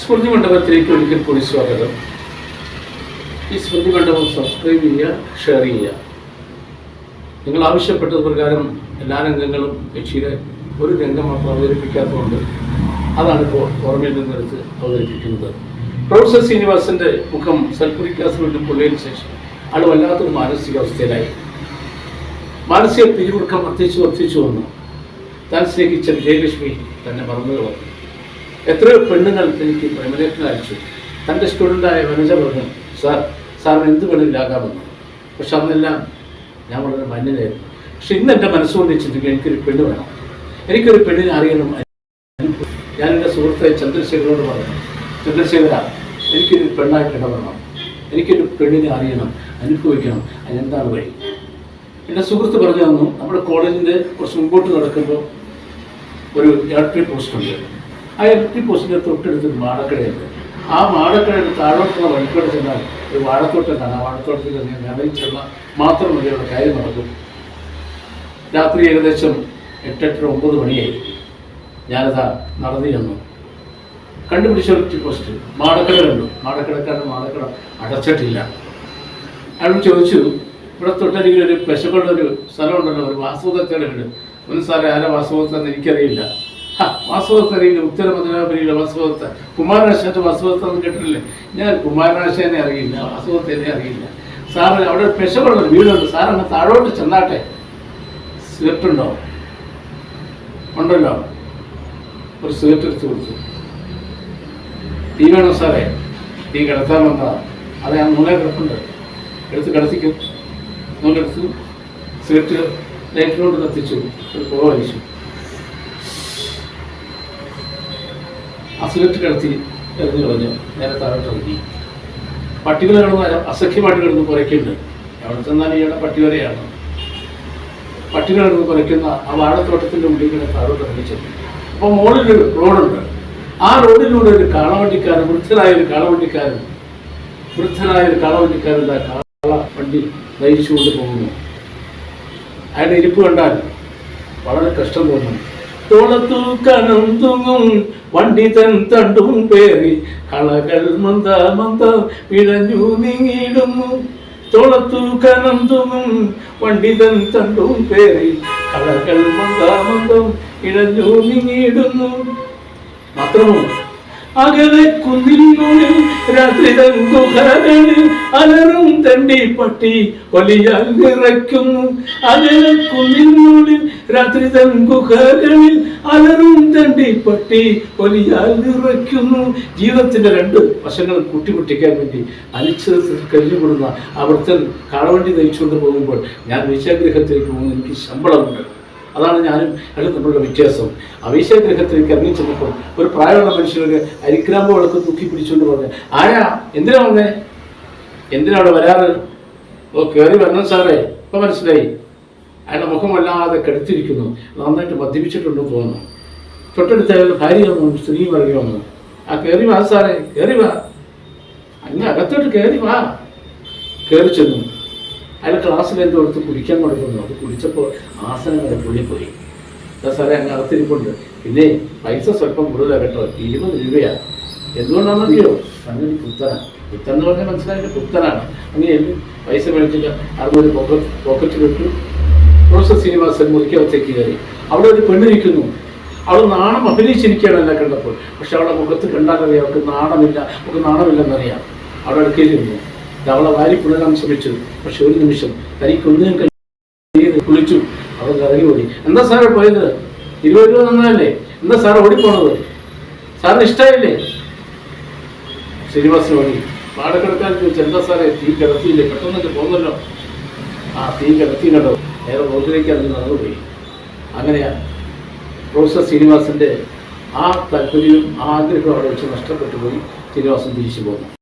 സ്മൃതി മണ്ഡപത്തിലേക്ക് ഒരിക്കൽ കൂടി സ്വാഗതം. ഈ സ്മൃതി മണ്ഡപം സബ്സ്ക്രൈബ് ചെയ്യുക ഷെയർ ചെയ്യുക. നിങ്ങൾ ആവശ്യപ്പെട്ടത് പ്രകാരം എല്ലാ രംഗങ്ങളും യക്ഷിയുടെ ഒരു രംഗം മാത്രം അവതരിപ്പിക്കാത്തതുകൊണ്ട് അതാണ് ഇപ്പോൾ ഓർമ്മയിൽ നിന്നെടുത്ത് അവതരിപ്പിക്കുന്നത്. പ്രൊഫസർ ശ്രീനിവാസന്റെ മുഖം സൽപ്പുരിക് ആസിഡ് പൊള്ളിയതിനു ശേഷം ആൾ വല്ലാത്തൊരു മാനസികാവസ്ഥയിലായി. മാനസിക പിരിമുറുക്കം വർദ്ധിച്ചു വർദ്ധിച്ചു വന്നു. താൻ സ്നേഹിച്ച വിജയലക്ഷ്മി തന്നെ മറന്നു കളഞ്ഞു എത്രയോ പെണ്ണുങ്ങൾ എനിക്ക് പ്രേമലേഖനം അയച്ചു. തന്റെ സ്റ്റുഡന്റായ വനജ പറഞ്ഞു സാർ സാറിന് എന്ത് വേണമെങ്കിലാകാമെന്ന് പക്ഷെ അന്നെല്ലാം ഞാൻ വളരെ മഞ്ഞനായിരുന്നു പക്ഷെ ഇന്ന് എന്റെ മനസ്സുകൊണ്ട് ചിന്തിക്കുക എനിക്കൊരു പെണ്ണ് വേണം. എനിക്കൊരു പെണ്ണിനെ അറിയണം. ഞാൻ എന്റെ സുഹൃത്തെ ചന്ദ്രശേഖരോട് പറഞ്ഞു ചന്ദ്രശേഖര എനിക്കൊരു പെണ്ണായിട്ട് ഇടപെടണം എനിക്കൊരു പെണ്ണിനെ അറിയണം അനുഭവിക്കണം. അതിനെന്താണ് വഴി? എന്റെ സുഹൃത്ത് പറഞ്ഞു തന്നു നമ്മുടെ കോളേജിന്റെ കുറച്ച് മുമ്പോട്ട് നടക്കുമ്പോൾ ഒരു ഇലക്ട്രിക് പോസ്റ്റ് ഉണ്ട്. ആ എത്തി പോസ്റ്റിന്റെ തൊട്ടടുത്ത് മാടക്കടയുണ്ട് ആ മാടക്കടയുടെ താഴോട്ടുള്ള വഴിക്കോട് ചെന്നാൽ ഒരു വാഴത്തോട്ടം കാണാം വാഴത്തോട്ടത്തിൽ നിറയിൽ ചെന്നാൽ മാത്രം മതി അവിടെ കാര്യം നടക്കും. രാത്രി ഏകദേശം എട്ടെട്ടര ഒമ്പത് മണിയായി. ഞാനതാ നടന്നു ചെന്നു. കണ്ടുപിടിച്ച ഒരു പോസ്റ്റ്. മാടക്കട കണ്ടു. മാടക്കടക്കാരൻ മാടക്കട അടച്ചിട്ടില്ല. അയാൾ ചോദിച്ചു ഇവിടെ തൊട്ടരികിൽ ഒരു പശുക്കളുടെ ഒരു സ്ഥലമുണ്ടല്ലോ ഒരു വാസുദത്തയുടെ ഉണ്ട് ഒന്ന് സാറേ ആരാ വാസ്തുവത്തെന്ന് എനിക്കറിയില്ല. ഹാ വാസുദത്ത് അറിയില്ല ഉത്തര മധുരാപുരിയിലെ വാസ്തവത്തെ കുമാരനാശാന്റെ വാസ്തവത്തെ ഒന്നും കേട്ടിട്ടില്ലേ? ഞാൻ കുമാരനാശാനെ അറിയില്ല വാസുദത്തിനെ അറിയില്ല. സാറ് അവിടെ ഒരു വീടുണ്ട്. സാർ അങ്ങ് താഴോട്ട് ചെന്നാട്ടെ. സ്ലിപ്പുണ്ടോ ഉണ്ടോ? ഉണ്ടല്ലോ. ഒരു സ്ലിപ്പ് എടുത്ത് കൊടുത്തു. ടീ വേണോ സാറേ? ടീ കിടത്താൻ വന്നതാ. അത് ഞാൻ മൂന്നേ കിടപ്പുണ്ട്. എടുത്ത് കിടത്തിക്കും. നൂലെടുത്തു സ്ലിപ്പ് ലൈറ്റിലോട്ട് കത്തിച്ചു. ഒരു പുക വലിച്ചു സിഗരറ്റ് കിടത്തി എന്ന് കളഞ്ഞു നേരെ താഴോട്ട് ഇറങ്ങി. പട്ടികൾ കിടന്ന് അസഖ്യമായിട്ട് കിടന്ന് കുറയ്ക്കുന്നുണ്ട് എവിടെ ചെന്നാൽ ഇയാളുടെ പട്ടി വരെയാണ് പട്ടികൾ കിടന്ന് കുറയ്ക്കുന്ന ആ വാഴത്തോട്ടത്തിന്റെ ഉള്ളിൽ ഇങ്ങനെ താഴോട്ട് ഇറങ്ങി ചെന്നു. അപ്പോൾ മുകളിലൊരു റോഡുണ്ട്. ആ റോഡിലൂടെ ഒരു കാളവണ്ടിക്കാരൻ വൃദ്ധനായ ഒരു കാളവണ്ടിക്കാരൻ വൃദ്ധനായ ഒരു കാളവണ്ടിക്കാരൻ കാള വണ്ടി നയിച്ചുകൊണ്ട് പോകുന്നു. അയാളുടെ ഇരിപ്പ് കണ്ടാൽ വളരെ കഷ്ടം തോന്നും. തോളത്തു കനം തൂങ്ങും വണ്ടി തൻ തണ്ടും പേറി കളകൾ മന്ദ മന്ദ പിഴഞ്ഞു നീങ്ങിയിടുന്നു. തോളത്തു കനം തൂങ്ങും വണ്ടി തൻ തണ്ടും പേറി കളകൾ മന്ദ മന്ദം ഇഴഞ്ഞു നീങ്ങിയിടുന്നു. മാത്രമോ? അകലെ കുന്നിനുള്ളിൽ രാത്രി തങ്കുകളിൽ അലറും തണ്ടി പട്ടി ഒലിയാൽ നിറയ്ക്കുന്നു. അകലെ കുന്നിനുള്ളിൽ രാത്രി തങ്കുകളിൽ അലറും തണ്ടി പട്ടി ഒലിയാൽ നിറയ്ക്കുന്നു. ജീവിതത്തിന്റെ രണ്ട് വശങ്ങൾ കൂട്ടിമുട്ടിക്കാൻ വേണ്ടി അനിശ്ചിതത്തിൽ കഴിഞ്ഞുകൊടുന്ന അവർത്തൻ കാളവണ്ടി നയിച്ചുകൊണ്ട് പോകുമ്പോൾ ഞാൻ വിശാഗ്രഹത്തിലേക്ക് പോകുന്നു. എനിക്ക് ശമ്പളമുണ്ട്. അതാണ് ഞാനും അതിൽ തമ്മിലുള്ള വ്യത്യാസം. അവിശഗ്രഹത്തിലേക്ക് ഇറങ്ങി ചെന്നപ്പോൾ ഒരു പ്രായമുള്ള മനുഷ്യനൊരു അരിക്രാമ്പ് വിളക്ക് തൂക്കി പിടിച്ചുകൊണ്ട് പറഞ്ഞു ആരാ? എന്തിനാ വന്നേ? എന്തിനാ അവിടെ വരാറ്? ഓ കയറി വരണം സാറേ. ഇപ്പൊ മനസ്സിലായി. അയാളുടെ മുഖം വല്ലാതെ കെടുത്തിരിക്കുന്നു. നന്നായിട്ട് മദ്യപിച്ചിട്ടുണ്ട് തോന്നുന്നു. തൊട്ടടുത്ത് അയാളുടെ ഭാര്യ വന്നു സ്ത്രീ ഇറങ്ങി വന്നു. ആ കയറി വാ സാറേ കയറി വാ. അങ്ങ് അകത്തോട്ട് കയറി വാ. കയറി ചെന്നു. അയാൾ ക്ലാസ്സിൽ എന്തോ എടുത്ത് കുടിക്കാൻ കൊടുക്കുന്നു അത് കുടിച്ചപ്പോൾ ആസനം വരെ പൊള്ളിപ്പോയി സാറേ അങ്ങ് അകത്തിരിപ്പുണ്ട്. പിന്നെ പൈസ സ്വല്പം കൂടുതലാണ് കേട്ടോ. ഇരുപത് രൂപയാ. എന്തുകൊണ്ടാണെന്നറിയോ? അങ്ങനെ പുത്തനാണ് പുത്തൻ എന്ന് പറഞ്ഞാൽ മനസ്സിലായിട്ട് പുത്തനാണ്. അങ്ങനെ എന്ത്? പൈസ മേടിച്ചില്ല അറുപത് പോക്കറ്റ് പോക്കറ്റിലിട്ടു പ്രൊഫസർ ശ്രീനിവാസൻ മുറിക്കകത്തേക്ക് കയറി. അവിടെ ഒരു പെണ്ണിരിക്കുന്നു അവൾ നാണം അഭിനയിച്ചിരിക്കുകയാണ് എന്നെ കണ്ടപ്പോൾ. പക്ഷെ അവളുടെ മുഖത്ത് കണ്ടാലറിയാം അവൾക്ക് നാണമില്ല. അവൾക്ക് നാണമില്ലെന്നറിയാം. അവിടെ അടുക്കയിലിരുന്നു അവളെ വാരി പുണരാൻ ശ്രമിച്ചു പക്ഷെ ഒരു നിമിഷം തനിക്കൊന്നും കഴിയും കുളിച്ചു. അവൾ ഇറങ്ങി ഓടി. എന്താ സാറെ പോയത്? ഇരുപത് രൂപ തന്നതല്ലേ? എന്താ സാറ് ഓടിപ്പോണത്? സാറിന് ഇഷ്ടമായില്ലേ ശ്രീനിവാസൻ ഓടി. പാടക്കിടക്കാൻ ചോദിച്ചു എന്താ സാറേ? തീ കിടത്തിയില്ലേ? പെട്ടെന്നൊക്കെ പോകുന്നല്ലോ ആ തീ കിടത്തി കണ്ടോ നേരെ റോഡിലേക്ക് നടന്നു പോയി. അങ്ങനെയാ പ്രൊഫസർ ശ്രീനിവാസന്റെ ആ താല്പര്യവും ആ ആഗ്രഹവും അവിടെ വെച്ച് നഷ്ടപ്പെട്ടു പോയി. ശ്രീനിവാസൻ തിരിച്ചു പോന്നു.